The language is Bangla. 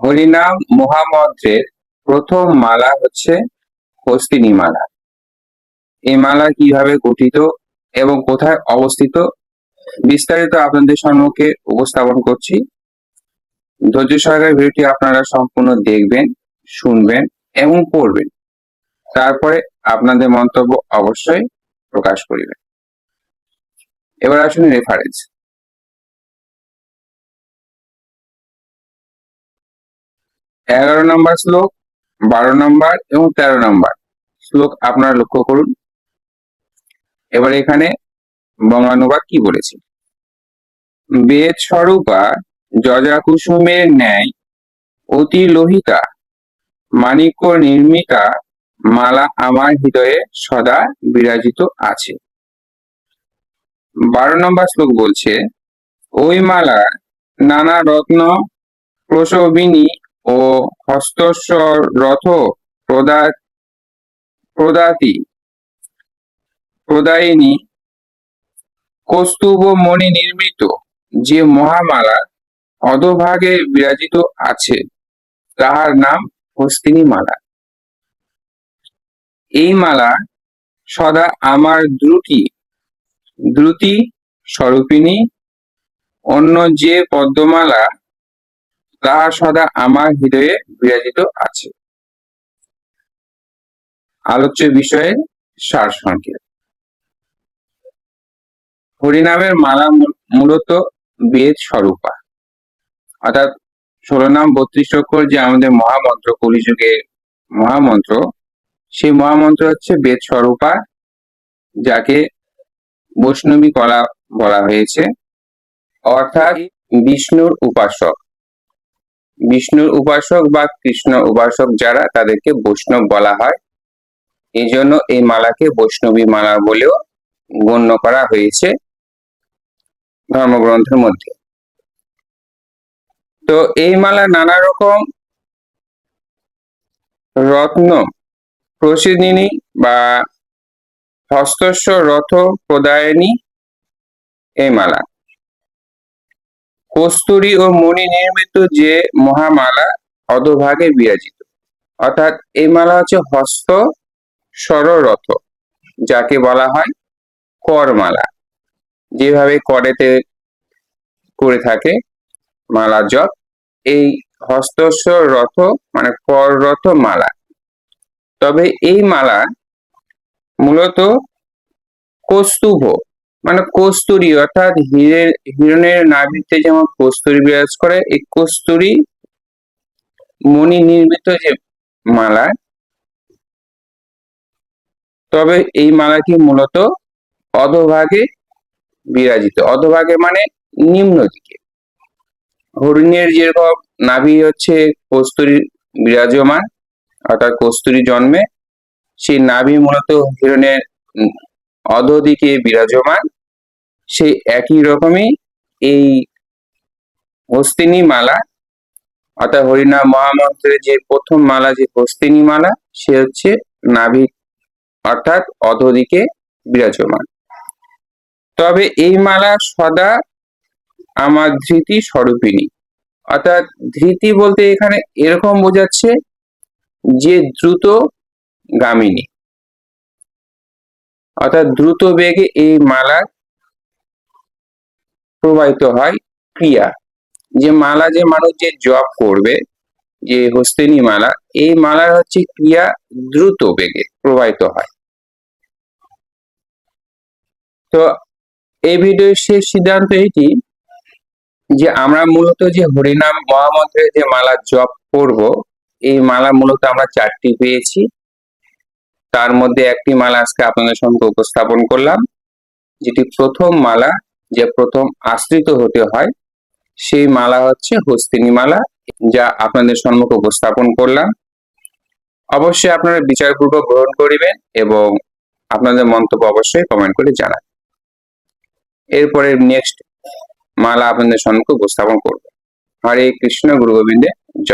হরিনাম মহামন্ত্রের প্রথম মালা হচ্ছে হস্তিনী মালা। এই মালা কীভাবে গঠিত এবং কোথায় অবস্থিত, বিস্তারিত আপনাদের সম্মুখে উপস্থাপন করছি। ধৈর্য সহকারে ভিডিওটি আপনারা সম্পূর্ণ দেখবেন, শুনবেন এবং পড়বেন। তারপরে আপনাদের মন্তব্য অবশ্যই প্রকাশ করিবেন। এবার আসুন রেফারেন্স এগারো নম্বর শ্লোক, বারো নম্বর এবং তেরো নম্বর। শ্লোক আপনারা লক্ষ্য করুন। এবার এখানে বঙ্গানুবাদ কি বলেছে? বেদ স্বরূপা যজা কুসুমের ন্যায় অতি লোহিতা মাণিক্য নির্মিতা মালা আমার হৃদয়ে সদা বিরাজিত আছে। বারো নম্বর শ্লোক বলছে, ওই মালা নানা রত্ন প্রসবিনী ও হস্তস্ব রথ প্রদা, প্রদাতি, প্রদায়িনী কস্তুভ মণি নির্মিত যে মহামালা অধভাগে বিরাজিত আছে, তাহার নাম হস্তিনী মালা এই মালা সদা আমার দ্রুতি দ্রুতি স্বরূপিণী, অন্য যে পদ্মমালা তাহা সদা আমার হৃদয়ে বিরাজিত আছে। আলোচ্য বিষয়ে সার সংকেত। হরিনামের মালা মূল- মূলত বেদ স্বরূপা। অর্থাৎ ষোলো নাম বত্রিশ অক্ষর যে আমাদের মহামন্ত্র কলিযুগের মহামন্ত্র, সেই মহামন্ত্র হচ্ছে বেদ স্বরূপা, যাকে বৈষ্ণবী কলা বলা হয়েছে। অর্থাৎ বিষ্ণুর উপাসক। বিষ্ণুর উপাসক বা কৃষ্ণ উপাসক যারা, তাদেরকে বৈষ্ণব বলা হয়। এই জন্য এই মালাকে বৈষ্ণবী মালা বলেও গণ্য করা হয়েছে ধর্মগ্রন্থের মধ্যে। তো এই মালা নানা রকম রত্ন প্রসিদিনী বা হস্তস্ব রথ প্রদায়নী এই মালা। কস্তুরী ও মণি নির্মিত যে মহামালা অধভাগে বিরাজিত। অর্থাৎ এই মালা হচ্ছে হস্ত স্বররথ, যাকে বলা হয় করমালা। যেভাবে করেতে করে থাকে মালা জপ, এই হস্তস্ব রথ মানে কররথ মালা। তবে এই মালা মূলত কস্তুভ মানে কস্তুরি, অর্থাৎ হিরের, হিরণের নাভিতে যেমন কস্তুরি বিরাজ করে, এই কস্তুরি মণি নির্মিত যে মালা, তবে এই মালাটি মূলত অধভাগে বিরাজিত। অধভাগে মানে নিম্ন দিকে। হরিণের যেরকম নাভি হচ্ছে কস্তুরি বিরাজমান, অর্থাৎ কস্তুরি জন্মে, সেই নাভি মূলত হিরণের অধদিকে বিরাজমান। সেই একই রকমই এই হস্তিনী মালা অর্থাৎ হরিনাম মহামন্ত্রের যে প্রথম মালা, যে হস্তিনী মালা সে হচ্ছে নাভি, অর্থাৎ অধদিকে বিরাজমান। তবে এই মালা সদা আমার ধৃতি স্বরূপিণী। অর্থাৎ ধৃতি বলতে এখানে এরকম বোঝাচ্ছে যে দ্রুত গামিনী। অর্থাৎ দ্রুত বেগে এই মালা প্রবাহিত হয় ক্রিয়া। যে মালা যে মানুষ যে জপ করবে, যে হস্তিনী মালা, এই মালার হচ্ছে ক্রিয়া দ্রুত বেগে প্রবাহিত হয়। তো এই ভিডিওর শেষ সিদ্ধান্ত এটি যে আমরা মূলত যে হরিনাম মহামন্ত্রের যে মালা জপ করব, এই মালা মূলত আমরা চারটি পেয়েছি। তার মধ্যে একটি মালা আজকে আপনাদের সঙ্গে উপস্থাপন করলাম, যেটি প্রথম মালা যে প্রথম আশ্রিত হতে হয়, সেই মালা হচ্ছে হস্তিনী মালা, যা আপনাদের সম্মুখে উপস্থাপন করলাম। অবশ্যই আপনারা বিচারপূর্বক গ্রহণ করিবেন এবং আপনাদের মন্তব্য অবশ্যই কমেন্ট করে জানান এরপরে নেক্সট মালা আপনাদের সম্মুখে উপস্থাপন করব। হরে কৃষ্ণ গুরু গোবিন্দে জয়।